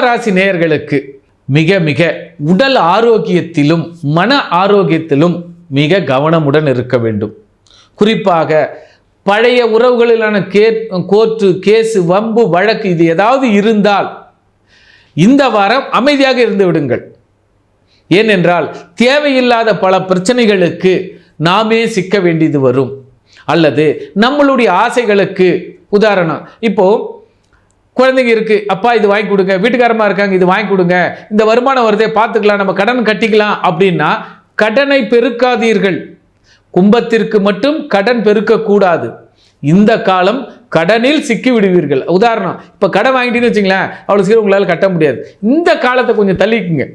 ராசி நேயர்களுக்கு மிக மிக உடல் ஆரோக்கியத்திலும் மன ஆரோக்கியத்திலும் மிக கவனமுடன் இருக்க வேண்டும். குறிப்பாக பழைய உறவுகளிலான கே கோர்ட்டு கேஸு வம்பு வழக்கு இது ஏதாவது இருந்தால் இந்த வாரம் அமைதியாக இருந்து விடுங்கள். ஏனென்றால் தேவையில்லாத பல பிரச்சனைகளுக்கு நாமே சிக்க வேண்டியது வரும். அல்லது நம்மளுடைய ஆசைகளுக்கு உதாரணம் இப்போ குழந்தைங்க இருக்குது அப்பா இது வாங்கி கொடுங்க வீட்டுக்காரமாக இருக்காங்க இது வாங்கி கொடுங்க இந்த வருமானம் வருதே பார்த்துக்கலாம் நம்ம கடன் கட்டிக்கலாம் அப்படின்னா கடனை பெருக்காதீர்கள். கும்பத்திற்கு மட்டும் கடன் பெருக்கக்கூடாது. இந்த காலம் கடனில் சிக்கி விடுவீர்கள் உதாரணம் இப்போ கடன் வாங்கிட்டீங்கன்னு வச்சுங்களேன் அவ்வளோ சீக்கிரம் உங்களால் கட்ட முடியாது. இந்த காலத்தை கொஞ்சம் தள்ளிக்குங்க.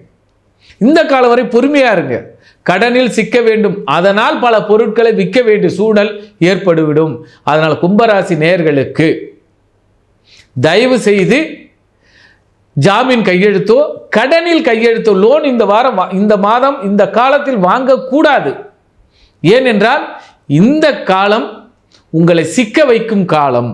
இந்த காலம் வரை பொறுமையாக இருங்க. கடனில் சிக்க வேண்டும். அதனால் பல பொருட்களை விற்க வேண்டிய சூழல் ஏற்படுவிடும். அதனால் கும்பராசி நேயர்களுக்கு தயவு செய்து ஜாமீன் கையெழுத்தோ கடனில் கையெழுத்தோ லோன் இந்த வாரம் வா- இந்த மாதம் இந்த காலத்தில் வாங்கக்கூடாது. ஏனென்றால் இந்த காலம் உங்களை சிக்க வைக்கும் காலம்.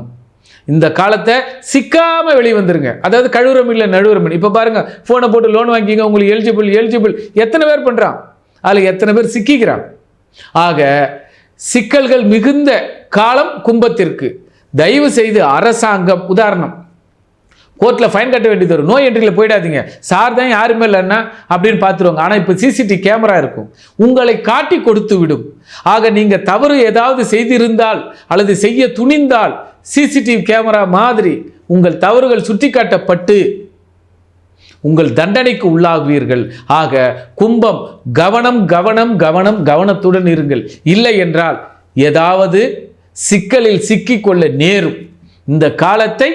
இந்த காலத்தை சிக்காமல் வெளியே வந்துருங்க அதாவது கழுவுரம் இல்லை நழுவுரம் இப்போ பாருங்கள் ஃபோனை போட்டு லோன் வாங்கிங்க உங்களுக்கு எலிஜிபிள் எலிஜிபிள் எத்தனை பேர் பண்ணுறான் அதில் எத்தனை பேர் சிக்கிக்கிறான்? ஆக சிக்கல்கள் மிகுந்த காலம் கும்பத்திற்கு. தயவு செய்து அரசாங்கம் உதாரணம் கோர்ட்டில் ஃபைன் கட்ட வேண்டியது வரும் நோய் என்ட்ரியில் போயிடாதீங்க. சார் தான் யாருமே இல்லைன்னா அப்படின்னு பார்த்துருவாங்க. ஆனால் இப்போ சிசிடிவி கேமரா இருக்கும். உங்களை காட்டி கொடுத்து விடும். ஆக நீங்கள் தவறு ஏதாவது செய்திருந்தால் அல்லது செய்ய துணிந்தால் சிசிடிவி கேமரா மாதிரி உங்கள் தவறுகள் சுட்டிக்காட்டப்பட்டு உங்கள் தண்டனைக்கு உள்ளாகுவீர்கள். ஆக கும்பம் கவனம் கவனம் கவனம் கவனத்துடன் இருங்கள். இல்லை என்றால் ஏதாவது சிக்கலில் சிக்கிக்கொள்ள நேரும். இந்த காலத்தை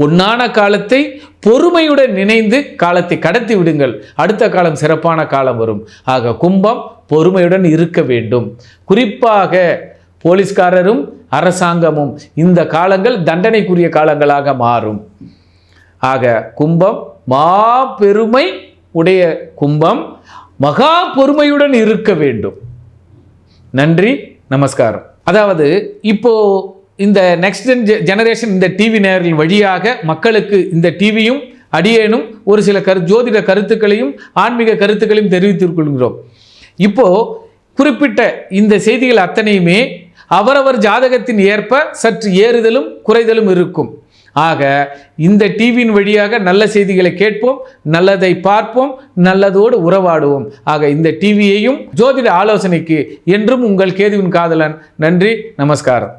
பொன்னான காலத்தை பொறுமையுடன் நினைந்து காலத்தை கடத்தி விடுங்கள். அடுத்த காலம் சிறப்பான காலம் வரும். ஆக கும்பம் பொறுமையுடன் இருக்க வேண்டும். குறிப்பாக போலீஸ்காரரும் அரசாங்கமும் இந்த காலங்கள் தண்டனைக்குரிய காலங்களாக மாறும். ஆக கும்பம் மா பெருமை உடைய கும்பம் மகா பொறுமையுடன் இருக்க வேண்டும். நன்றி நமஸ்காரம். அதாவது இப்போ இந்த நெக்ஸ்ட் ஜெனரேஷன் இந்த டிவி நேரில் வழியாக மக்களுக்கு இந்த டிவியும் அடியேனும் ஒரு சில கரு ஜோதிட கருத்துக்களையும் ஆன்மீக கருத்துக்களையும் தெரிவித்துக் கொள்கிறோம். இப்போ குறிப்பிட்ட இந்த செய்திகள் அத்தனையுமே அவரவர் ஜாதகத்தின் ஏற்ப சற்று ஏறுதலும் குறைதலும் இருக்கும். ஆக இந்த டிவியின் வழியாக நல்ல செய்திகளை கேட்போம் நல்லதை பார்ப்போம் நல்லதோடு உறவாடுவோம். ஆக இந்த டிவியையும் ஜோதிட ஆலோசனைக்கு என்றும் உங்கள் கேதுவின் காதலன். நன்றி நமஸ்காரம்.